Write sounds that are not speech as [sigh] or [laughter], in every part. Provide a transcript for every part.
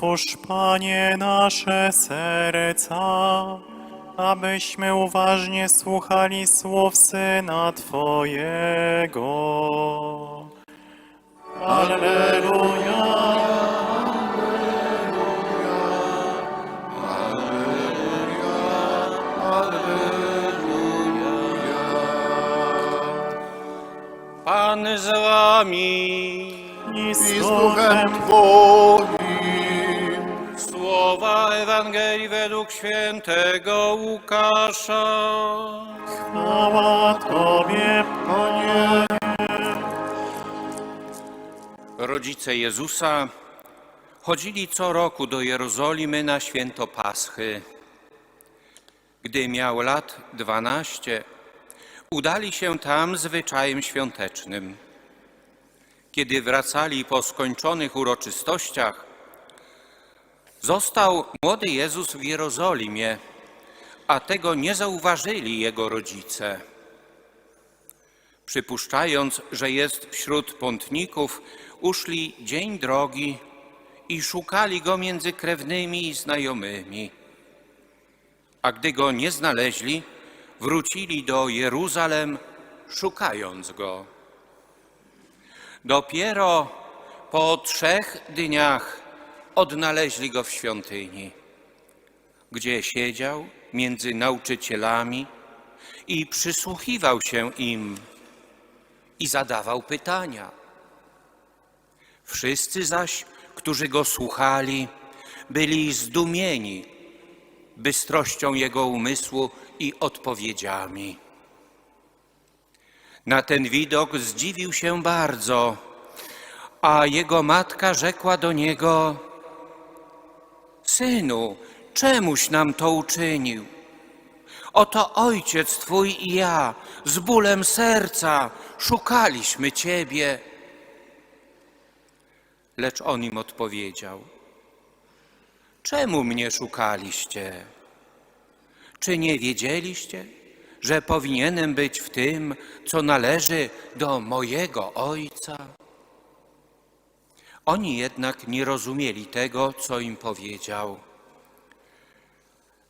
Otwórz, Panie, nasze serca, abyśmy uważnie słuchali słów Syna Twojego. Alleluja. Pan z wami. I z duchem Twoim. Ewangelii według świętego Łukasza. chwała Tobie, Panie. Rodzice Jezusa chodzili co roku do Jerozolimy na święto Paschy. Gdy miał lat dwanaście, udali się tam zwyczajem świątecznym. Kiedy wracali po skończonych uroczystościach, został młody Jezus w Jerozolimie, a tego nie zauważyli jego rodzice. Przypuszczając, że jest wśród pątników, uszli dzień drogi i szukali go między krewnymi i znajomymi. A gdy go nie znaleźli, wrócili do Jeruzalem, szukając go. Dopiero po trzech dniach odnaleźli go w świątyni, gdzie siedział między nauczycielami i przysłuchiwał się im i zadawał pytania. Wszyscy zaś, którzy go słuchali, byli zdumieni bystrością jego umysłu i odpowiedziami. Na ten widok zdziwił się bardzo, a jego matka rzekła do niego: Synu, czemuś nam to uczynił? Oto ojciec twój i ja z bólem serca szukaliśmy ciebie. Lecz on im odpowiedział: Czemu mnie szukaliście? Czy nie wiedzieliście, że powinienem być w tym, co należy do mojego ojca? Oni jednak nie rozumieli tego, co im powiedział.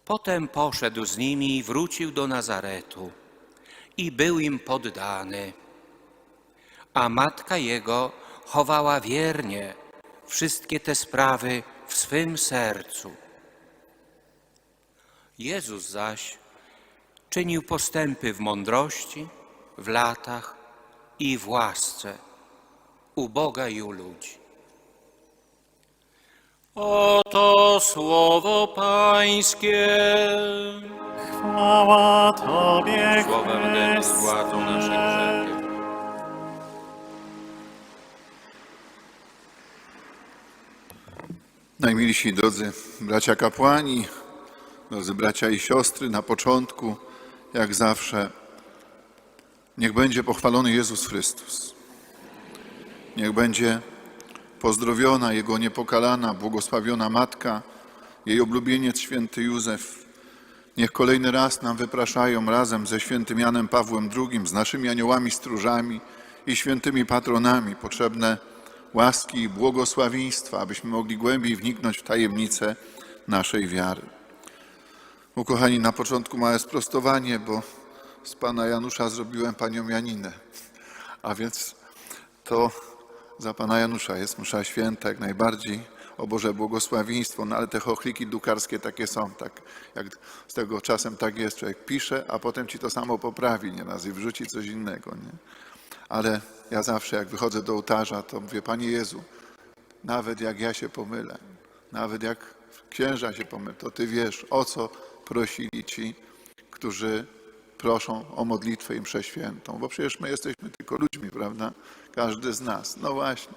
Potem poszedł z nimi i wrócił do Nazaretu i był im poddany. A matka jego chowała wiernie wszystkie te sprawy w swym sercu. Jezus zaś czynił postępy w mądrości, w latach i w łasce u Boga i u ludzi. Oto słowo Pańskie. Chwała Tobie, Słowem ten nasze grzechy. Najmilsi drodzy bracia kapłani, drodzy bracia i siostry, na początku, jak zawsze, niech będzie pochwalony Jezus Chrystus. Niech będzie pozdrowiona Jego niepokalana, błogosławiona Matka, jej oblubieniec święty Józef. Niech kolejny raz nam wypraszają razem ze świętym Janem Pawłem II, z naszymi aniołami stróżami i świętymi patronami potrzebne łaski i błogosławieństwa, abyśmy mogli głębiej wniknąć w tajemnicę naszej wiary. Ukochani, na początku małe sprostowanie, bo z pana Janusza zrobiłem panią Janinę. A więc to za pana Janusza jest msza święta, jak najbardziej. O Boże błogosławieństwo, no ale te chochliki dukarskie takie są, tak jak z tego czasem tak jest, człowiek pisze, a potem ci to samo poprawi nieraz i wrzuci coś innego, nie? Ale ja zawsze jak wychodzę do ołtarza, to mówię, Panie Jezu, nawet jak ja się pomylę, nawet jak księża się pomylą, to Ty wiesz, o co prosili ci, którzy proszą o modlitwę i mszę świętą, bo przecież my jesteśmy tylko ludźmi, prawda? Każdy z nas. No właśnie.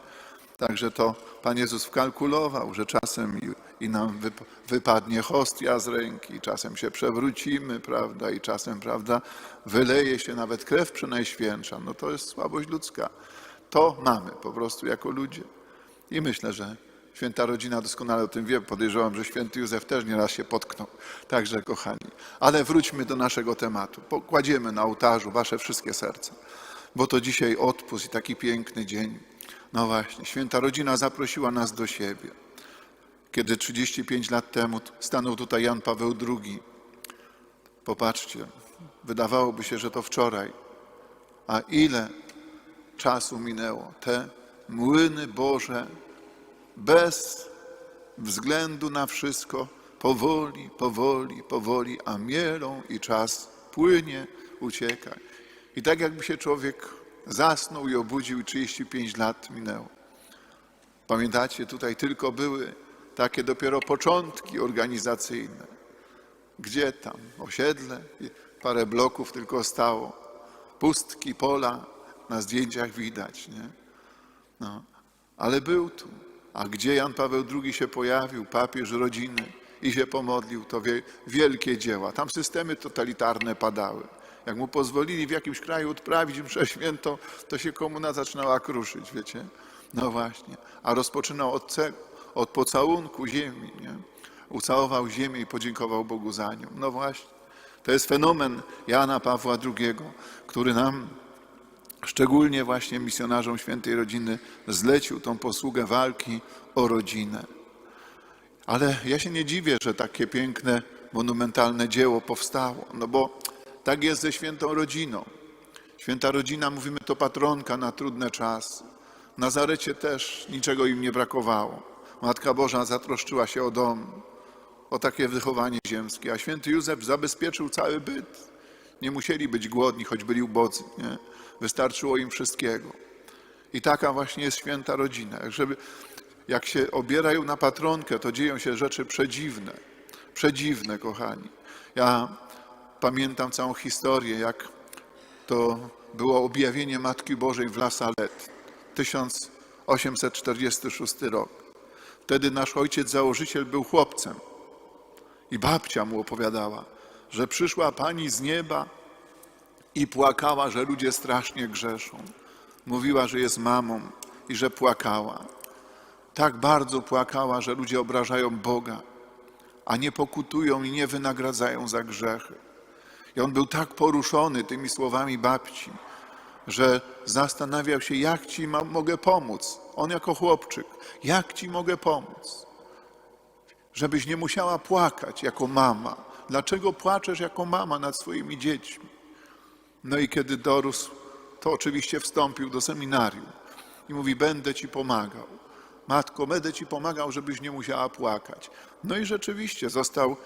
Także to Pan Jezus wkalkulował, że czasem i, nam wyp- wypadnie hostia z ręki, czasem się przewrócimy, prawda, i czasem, prawda, wyleje się nawet krew przenajświętsza. No to jest słabość ludzka. To mamy po prostu jako ludzie. I myślę, że święta rodzina doskonale o tym wie. Podejrzewam, że święty Józef też nieraz się potknął. Także, kochani. Ale wróćmy do naszego tematu. Pokładziemy na ołtarzu wasze wszystkie serca, bo to dzisiaj odpust i taki piękny dzień. No właśnie, święta rodzina zaprosiła nas do siebie. kiedy 35 lat temu stanął tutaj Jan Paweł II. Popatrzcie, wydawałoby się, że to wczoraj, a ile czasu minęło. Te młyny Boże bez względu na wszystko, powoli, powoli, powoli, a mielą i czas płynie, ucieka. I tak jakby się człowiek zasnął i obudził i 35 lat minęło. Pamiętacie, tutaj tylko były takie dopiero początki organizacyjne. Gdzie tam? Osiedle, parę bloków tylko stało. Pustki, pola na zdjęciach widać, nie? No, ale był tu. A gdzie Jan Paweł II się pojawił, papież rodziny i się pomodlił, to wie, wielkie dzieła. Tam systemy totalitarne padały. Jak mu pozwolili w jakimś kraju odprawić mszę [laughs] świętą, to się komuna zaczynała kruszyć, wiecie? No właśnie. A rozpoczynał od, od pocałunku ziemi, nie? Ucałował ziemię i podziękował Bogu za nią. No właśnie. To jest fenomen Jana Pawła II, który nam szczególnie właśnie misjonarzom świętej rodziny zlecił tą posługę walki o rodzinę. Ale ja się nie dziwię, że takie piękne, monumentalne dzieło powstało, no bo tak jest ze świętą rodziną. Święta rodzina, mówimy, to patronka na trudne czasy. W Nazarecie też niczego im nie brakowało. Matka Boża zatroszczyła się o dom, o takie wychowanie ziemskie, a święty Józef zabezpieczył cały byt. Nie musieli być głodni, choć byli ubodzy. Nie? Wystarczyło im wszystkiego. I taka właśnie jest święta rodzina. Jak, żeby, jak się obierają na patronkę, to dzieją się rzeczy przedziwne. Przedziwne, kochani. Ja pamiętam całą historię, jak to było objawienie Matki Bożej w La Salette, 1846 rok. Wtedy nasz ojciec założyciel był chłopcem i babcia mu opowiadała, że przyszła pani z nieba i płakała, że ludzie strasznie grzeszą. Mówiła, że jest mamą i że płakała. Tak bardzo płakała, że ludzie obrażają Boga, a nie pokutują i nie wynagradzają za grzechy. I on był tak poruszony tymi słowami babci, że zastanawiał się, jak ci ma, mogę pomóc. On jako chłopczyk, jak ci mogę pomóc? Żebyś nie musiała płakać jako mama. Dlaczego płaczesz jako mama nad swoimi dziećmi? No i kiedy dorósł, to oczywiście wstąpił do seminarium i mówi: Będę ci pomagał. Matko, będę ci pomagał, żebyś nie musiała płakać. No i rzeczywiście został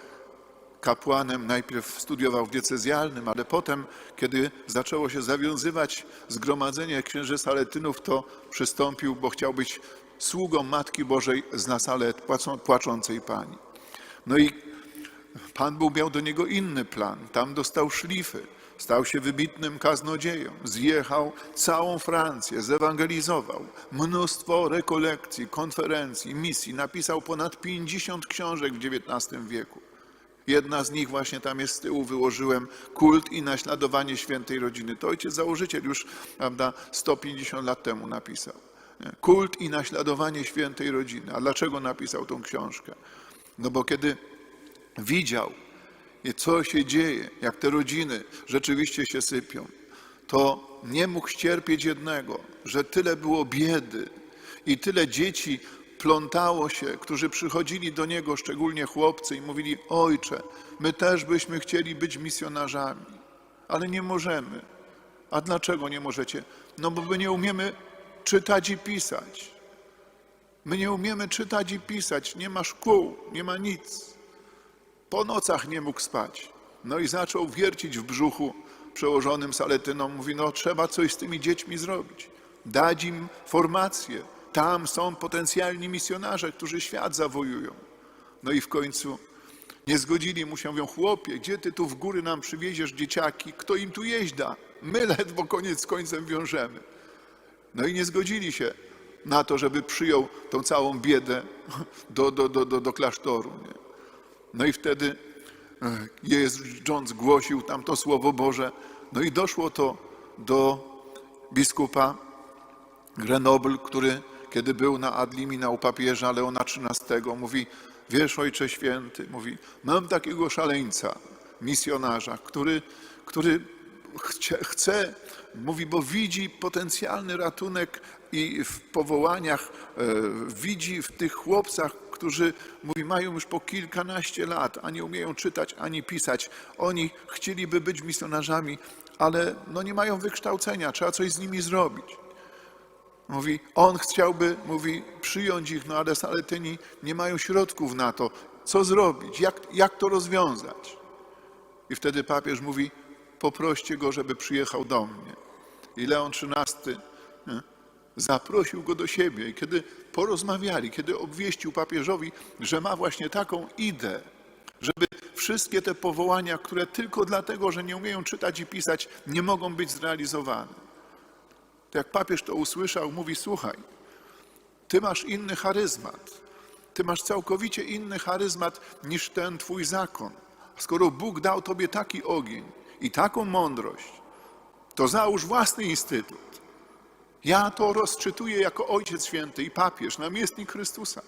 kapłanem. Najpierw studiował w diecezjalnym, ale potem, kiedy zaczęło się zawiązywać zgromadzenie księży Saletynów, to przystąpił, bo chciał być sługą Matki Bożej z Nasalet, płaczącej Pani. No i Pan Bóg miał do niego inny plan. Tam dostał szlify. Stał się wybitnym kaznodzieją. Zjechał całą Francję, zewangelizował. Mnóstwo rekolekcji, konferencji, misji. Napisał ponad 50 książek w XIX wieku. Jedna z nich właśnie tam jest z tyłu, wyłożyłem, kult i naśladowanie świętej rodziny. To ojciec założyciel już, prawda, 150 lat temu napisał. Kult i naśladowanie świętej rodziny. A dlaczego napisał tą książkę? No bo kiedy widział, co się dzieje, jak te rodziny rzeczywiście się sypią, to nie mógł ścierpieć jednego, że tyle było biedy i tyle dzieci plątało się, którzy przychodzili do niego, szczególnie chłopcy, i mówili: Ojcze, my też byśmy chcieli być misjonarzami, ale nie możemy. A dlaczego nie możecie? No bo my nie umiemy czytać i pisać. My nie umiemy czytać i pisać, nie ma szkół, nie ma nic. Po nocach nie mógł spać. No i zaczął wiercić w brzuchu przełożonym saletynom. Mówi, no trzeba coś z tymi dziećmi zrobić. Dać im formację. Tam są potencjalni misjonarze, którzy świat zawojują. No i w końcu nie zgodzili mu się, mówią, chłopie, gdzie ty tu w góry nam przywieziesz dzieciaki? Kto im tu jeźda? My ledwo koniec z końcem wiążemy. No i nie zgodzili się na to, żeby przyjął tą całą biedę do, do, do, do, do klasztoru. Nie? No i wtedy e, Jezus John zgłosił tam to Słowo Boże. No i doszło to do biskupa Grenoble, który kiedy był na Adlimina u papieża Leona XIII, mówi, wiesz Ojcze Święty, mówi, mam takiego szaleńca, misjonarza, który, który chce, chce, mówi, bo widzi potencjalny ratunek i w powołaniach, e, widzi w tych chłopcach którzy, mówi, mają już po kilkanaście lat, a nie umieją czytać ani pisać. Oni chcieliby być misjonarzami, ale no nie mają wykształcenia, trzeba coś z nimi zrobić. Mówi, on chciałby, mówi, przyjąć ich, no ale Saletyni nie mają środków na to. Co zrobić? Jak, jak to rozwiązać? I wtedy papież mówi, poproście go, żeby przyjechał do mnie. I Leon XIII zaprosił go do siebie. I kiedy porozmawiali, kiedy obwieścił papieżowi, że ma właśnie taką ideę, żeby wszystkie te powołania, które tylko dlatego, że nie umieją czytać i pisać, nie mogą być zrealizowane. To jak papież to usłyszał, mówi: Słuchaj, ty masz inny charyzmat. Ty masz całkowicie inny charyzmat niż ten twój zakon. Skoro Bóg dał tobie taki ogień i taką mądrość, to załóż własny instytut. Ja to rozczytuję jako Ojciec Święty i papież, namiestnik Chrystusa.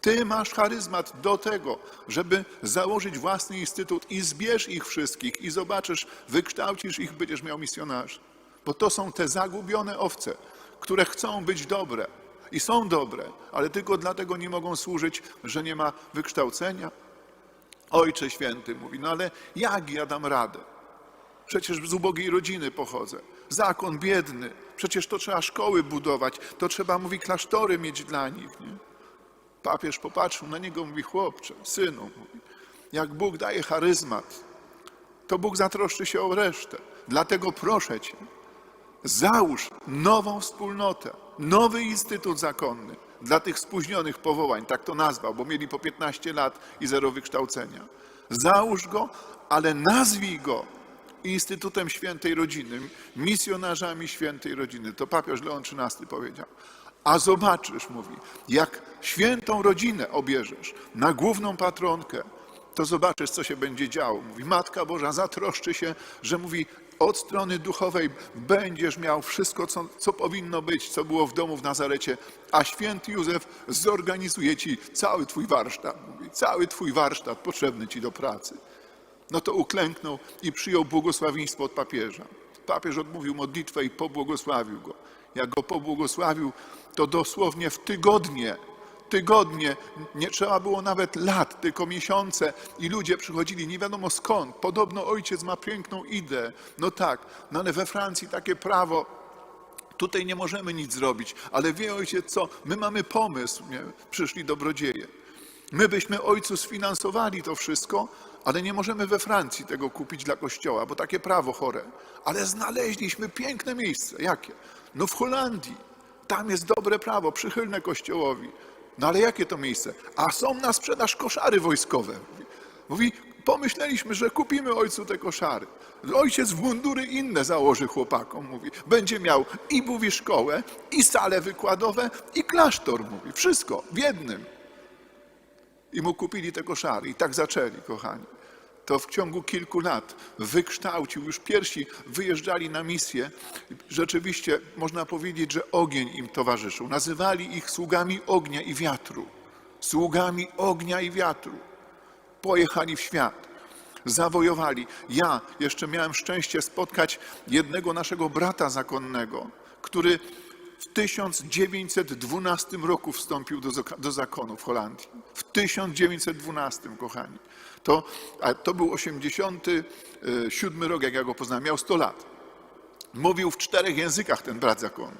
Ty masz charyzmat do tego, żeby założyć własny instytut i zbierz ich wszystkich i zobaczysz, wykształcisz ich, będziesz miał misjonarzy. Bo to są te zagubione owce, które chcą być dobre i są dobre, ale tylko dlatego nie mogą służyć, że nie ma wykształcenia. Ojcze Święty mówi, no ale jak ja dam radę? Przecież z ubogiej rodziny pochodzę. Zakon biedny. Przecież to trzeba szkoły budować. To trzeba, mówi, klasztory mieć dla nich. Nie? Papież popatrzył na niego, mówi, chłopcze, synu, mówi, jak Bóg daje charyzmat, to Bóg zatroszczy się o resztę. Dlatego proszę Cię, załóż nową wspólnotę, nowy instytut zakonny dla tych spóźnionych powołań, tak to nazwał, bo mieli po 15 lat i zero wykształcenia. Załóż go, ale nazwij go Instytutem Świętej Rodziny, misjonarzami Świętej Rodziny. To papież Leon XIII powiedział. A zobaczysz, mówi, jak świętą rodzinę obierzesz na główną patronkę, to zobaczysz, co się będzie działo. Mówi, Matka Boża zatroszczy się, że mówi, od strony duchowej będziesz miał wszystko, co, co powinno być, co było w domu w Nazarecie, a święty Józef zorganizuje ci cały twój warsztat. Mówi, cały twój warsztat potrzebny ci do pracy. No to uklęknął i przyjął błogosławieństwo od papieża. Papież odmówił modlitwę i pobłogosławił go. Jak go pobłogosławił, to dosłownie w tygodnie, tygodnie, nie trzeba było nawet lat, tylko miesiące i ludzie przychodzili nie wiadomo skąd. Podobno ojciec ma piękną ideę. No tak, no ale we Francji takie prawo, tutaj nie możemy nic zrobić, ale wie ojciec co, my mamy pomysł, nie? przyszli dobrodzieje. My byśmy ojcu sfinansowali to wszystko, ale nie możemy we Francji tego kupić dla kościoła, bo takie prawo chore. Ale znaleźliśmy piękne miejsce. Jakie? No w Holandii. Tam jest dobre prawo, przychylne kościołowi. No ale jakie to miejsce? A są na sprzedaż koszary wojskowe. Mówi, pomyśleliśmy, że kupimy ojcu te koszary. Ojciec w mundury inne założy chłopakom, mówi. Będzie miał i mówi szkołę, i sale wykładowe, i klasztor, mówi. Wszystko w jednym. I mu kupili te koszary. I tak zaczęli, kochani. To w ciągu kilku lat wykształcił, już pierwsi wyjeżdżali na misję. Rzeczywiście można powiedzieć, że ogień im towarzyszył. Nazywali ich sługami ognia i wiatru. Sługami ognia i wiatru. Pojechali w świat. Zawojowali. Ja jeszcze miałem szczęście spotkać jednego naszego brata zakonnego, który w 1912 roku wstąpił do, do zakonu w Holandii. W 1912, kochani. To, a to był 87 rok, jak ja go poznałem. Miał 100 lat. Mówił w czterech językach ten brat zakonu.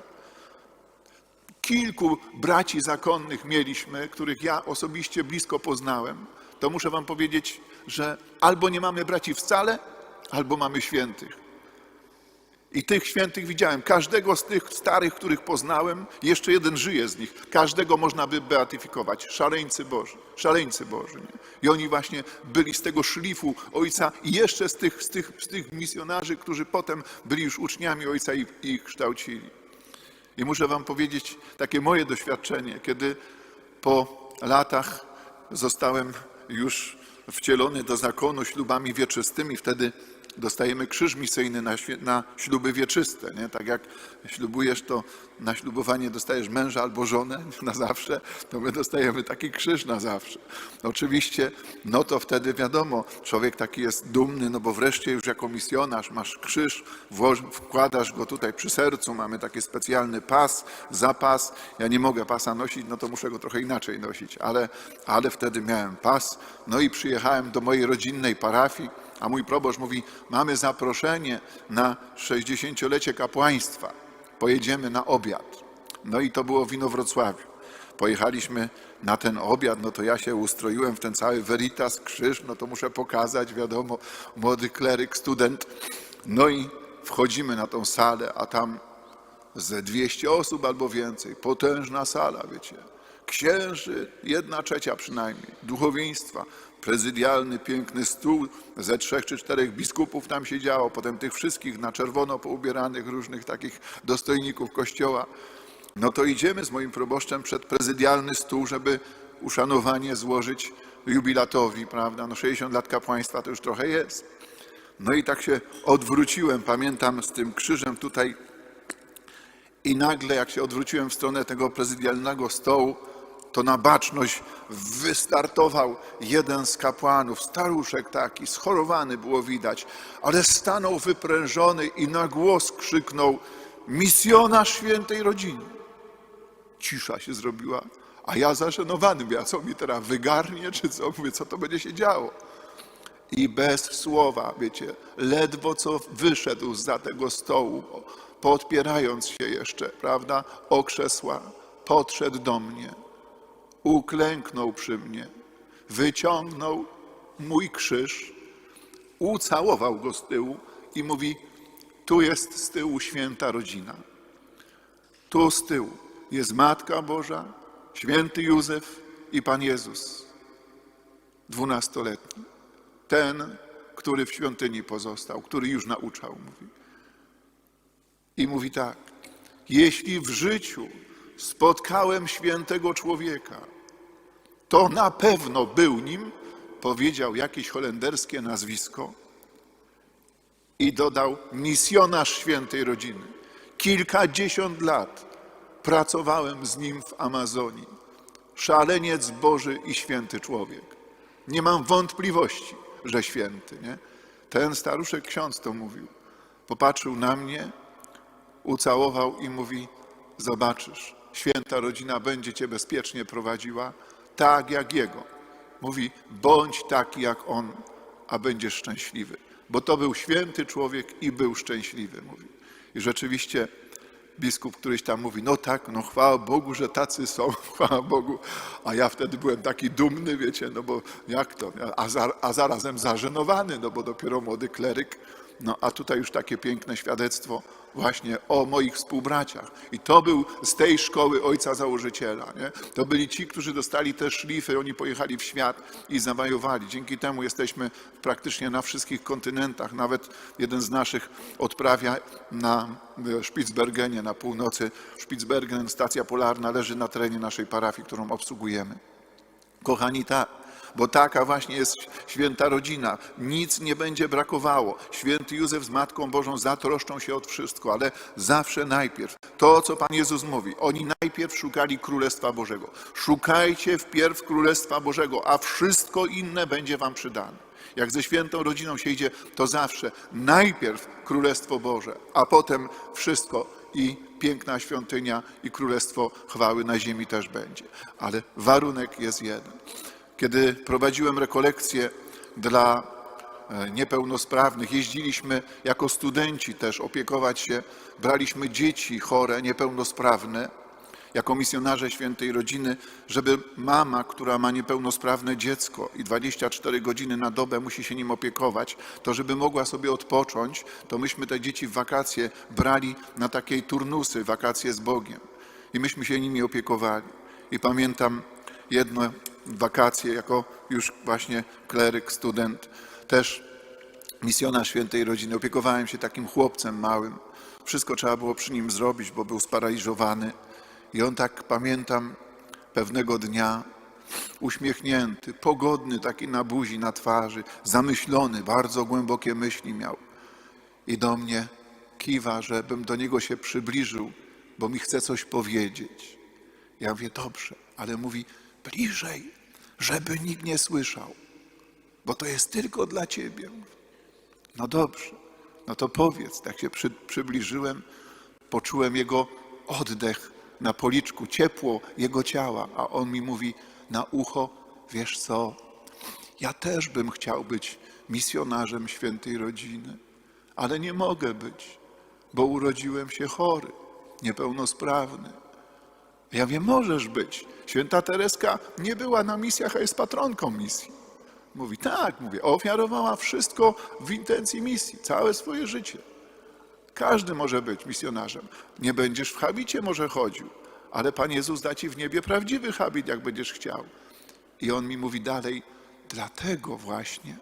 Kilku braci zakonnych mieliśmy, których ja osobiście blisko poznałem. To muszę wam powiedzieć, że albo nie mamy braci wcale, albo mamy świętych. I tych świętych widziałem. Każdego z tych starych, których poznałem, jeszcze jeden żyje z nich. Każdego można by beatyfikować. Szaleńcy Boży. Szaleńcy Boży. Nie? I oni właśnie byli z tego szlifu Ojca i jeszcze z tych, z tych, z tych misjonarzy, którzy potem byli już uczniami Ojca i, ich kształcili. I muszę wam powiedzieć takie moje doświadczenie, kiedy po latach zostałem już wcielony do zakonu ślubami wieczystymi. Wtedy dostajemy krzyż misyjny na, na śluby wieczyste. Nie? Tak jak ślubujesz, to na ślubowanie dostajesz męża albo żonę [laughs] na zawsze, to my dostajemy taki krzyż na zawsze. Oczywiście, no to wtedy wiadomo, człowiek taki jest dumny, no bo wreszcie już jako misjonarz masz krzyż, wkładasz go tutaj przy sercu, mamy taki specjalny pas, zapas. Ja nie mogę pasa nosić, no to muszę go trochę inaczej nosić, ale, ale wtedy miałem pas. No i przyjechałem do mojej rodzinnej parafii, a mój proboszcz mówi, mamy zaproszenie na 60-lecie kapłaństwa. Pojedziemy na obiad. No i to było w Inowrocławiu. Pojechaliśmy na ten obiad, no to ja się ustroiłem w ten cały veritas, krzyż, no to muszę pokazać, wiadomo, młody kleryk, student. No i wchodzimy na tą salę, a tam ze 200 osób albo więcej, potężna sala, wiecie. Księży, jedna trzecia przynajmniej, duchowieństwa, prezydialny, piękny stół, ze trzech czy czterech biskupów tam siedziało, potem tych wszystkich na czerwono poubieranych różnych takich dostojników kościoła. No to idziemy z moim proboszczem przed prezydialny stół, żeby uszanowanie złożyć jubilatowi, prawda? No 60 lat kapłaństwa to już trochę jest. No i tak się odwróciłem, pamiętam z tym krzyżem tutaj i nagle, jak się odwróciłem w stronę tego prezydialnego stołu, to na baczność wystartował jeden z kapłanów, staruszek taki, schorowany było widać, ale stanął wyprężony i na głos krzyknął: Misjonarz świętej rodziny. Cisza się zrobiła, a ja zażenowany, mówię, a co mi teraz wygarnie, czy co? Mówię, co to będzie się działo? I bez słowa, wiecie, ledwo co wyszedł za tego stołu, podpierając się jeszcze, prawda, o krzesła, podszedł do mnie, uklęknął przy mnie, wyciągnął mój krzyż, ucałował go z tyłu i mówi: Tu jest z tyłu święta rodzina. Tu z tyłu jest Matka Boża, święty Józef i Pan Jezus, dwunastoletni. Ten, który w świątyni pozostał, który już nauczał, mówi. I mówi tak, jeśli w życiu spotkałem świętego człowieka, to na pewno był nim, powiedział jakieś holenderskie nazwisko i dodał misjonarz świętej rodziny. Kilkadziesiąt lat pracowałem z nim w Amazonii. Szaleniec Boży i święty człowiek. Nie mam wątpliwości, że święty. Nie? Ten staruszek ksiądz to mówił. Popatrzył na mnie, ucałował i mówi: Zobaczysz, święta rodzina będzie cię bezpiecznie prowadziła, tak jak jego. Mówi: bądź taki jak on, a będziesz szczęśliwy. Bo to był święty człowiek i był szczęśliwy, mówi. I rzeczywiście biskup któryś tam mówi, no tak, no chwała Bogu, że tacy są, [laughs] chwała Bogu. A ja wtedy byłem taki dumny, wiecie, no bo jak to, a, za, a zarazem zażenowany, no bo dopiero młody kleryk. No a tutaj już takie piękne świadectwo właśnie o moich współbraciach. I to był z tej szkoły ojca założyciela. Nie? To byli ci, którzy dostali te szlify, oni pojechali w świat i zawajowali. Dzięki temu jesteśmy praktycznie na wszystkich kontynentach. Nawet jeden z naszych odprawia na Spitsbergenie, na północy. Spitsbergen, stacja polarna, leży na terenie naszej parafii, którą obsługujemy. Kochani, tak, bo taka właśnie jest święta rodzina. Nic nie będzie brakowało. Święty Józef z Matką Bożą zatroszczą się od wszystko, ale zawsze najpierw. To, co Pan Jezus mówi. Oni najpierw szukali Królestwa Bożego. Szukajcie wpierw Królestwa Bożego, a wszystko inne będzie Wam przydane. Jak ze świętą rodziną się idzie, to zawsze najpierw Królestwo Boże, a potem wszystko i piękna świątynia i Królestwo chwały na ziemi też będzie. Ale warunek jest jeden. Kiedy prowadziłem rekolekcje dla e, niepełnosprawnych, jeździliśmy jako studenci też opiekować się, braliśmy dzieci chore, niepełnosprawne, jako misjonarze świętej rodziny, żeby mama, która ma niepełnosprawne dziecko i 24 godziny na dobę musi się nim opiekować, to żeby mogła sobie odpocząć, to myśmy te dzieci w wakacje brali na takiej turnusy, wakacje z Bogiem. I myśmy się nimi opiekowali. I pamiętam jedno wakacje, jako już właśnie kleryk, student, też misjona świętej rodziny. Opiekowałem się takim chłopcem małym. Wszystko trzeba było przy nim zrobić, bo był sparaliżowany. I on tak, pamiętam, pewnego dnia uśmiechnięty, pogodny, taki na buzi, na twarzy, zamyślony, bardzo głębokie myśli miał. i do mnie kiwa, żebym do niego się przybliżył, bo mi chce coś powiedzieć. Ja mówię, dobrze, ale mówi, bliżej, żeby nikt nie słyszał, bo to jest tylko dla ciebie. No dobrze, no to powiedz. Tak się przy, przybliżyłem, poczułem jego oddech na policzku, ciepło jego ciała, a on mi mówi na ucho, wiesz co, ja też bym chciał być misjonarzem świętej rodziny, ale nie mogę być, bo urodziłem się chory, niepełnosprawny. Ja wiem, możesz być. Święta Tereska nie była na misjach, a jest patronką misji. Mówi, tak, mówię, ofiarowała wszystko w intencji misji, całe swoje życie. Każdy może być misjonarzem. Nie będziesz w habicie może chodził, ale Pan Jezus da ci w niebie prawdziwy habit, jak będziesz chciał. I on mi mówi dalej, dlatego właśnie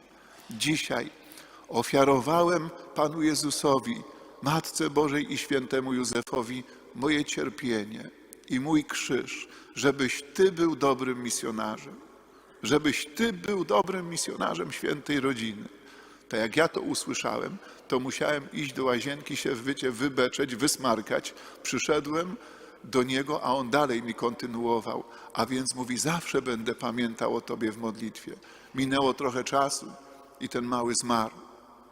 dzisiaj ofiarowałem Panu Jezusowi, Matce Bożej i świętemu Józefowi moje cierpienie i mój krzyż, żebyś Ty był dobrym misjonarzem, żebyś Ty był dobrym misjonarzem świętej rodziny. To jak ja to usłyszałem, to musiałem iść do łazienki, się wycie, wybeczeć, wysmarkać. Przyszedłem do niego, a on dalej mi kontynuował. A więc mówi, zawsze będę pamiętał o Tobie w modlitwie. Minęło trochę czasu i ten mały zmarł.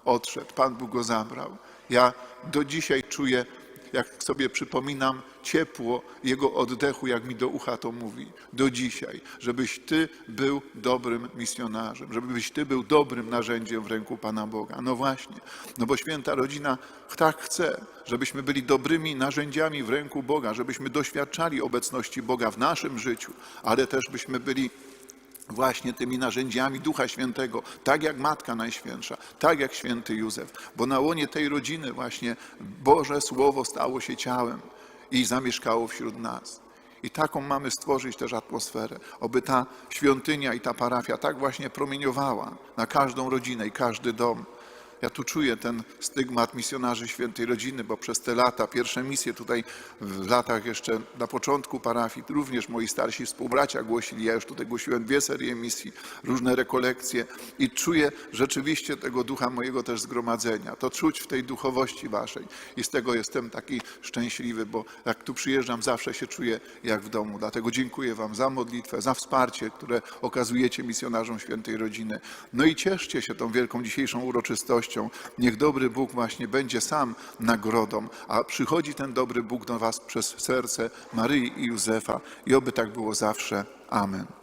Odszedł, Pan Bóg go zabrał. Ja do dzisiaj czuję, jak sobie przypominam ciepło jego oddechu, jak mi do ucha to mówi, do dzisiaj, żebyś Ty był dobrym misjonarzem, żebyś Ty był dobrym narzędziem w ręku Pana Boga. No właśnie, no bo święta rodzina tak chce, żebyśmy byli dobrymi narzędziami w ręku Boga, żebyśmy doświadczali obecności Boga w naszym życiu, ale też byśmy byli właśnie tymi narzędziami Ducha Świętego, tak jak Matka Najświętsza, tak jak święty Józef, bo na łonie tej rodziny właśnie Boże Słowo stało się ciałem i zamieszkało wśród nas. I taką mamy stworzyć też atmosferę, oby ta świątynia i ta parafia tak właśnie promieniowała na każdą rodzinę i każdy dom. Ja tu czuję ten stygmat misjonarzy świętej rodziny, bo przez te lata, pierwsze misje tutaj w latach jeszcze na początku parafii, również moi starsi współbracia głosili, ja już tutaj głosiłem dwie serie misji, różne rekolekcje i czuję rzeczywiście tego ducha mojego też zgromadzenia. To czuć w tej duchowości waszej i z tego jestem taki szczęśliwy, bo jak tu przyjeżdżam, zawsze się czuję jak w domu. Dlatego dziękuję wam za modlitwę, za wsparcie, które okazujecie misjonarzom świętej rodziny. No i cieszcie się tą wielką dzisiejszą uroczystością. Niech dobry Bóg właśnie będzie sam nagrodą, a przychodzi ten dobry Bóg do was przez serce Maryi i Józefa i oby tak było zawsze. Amen.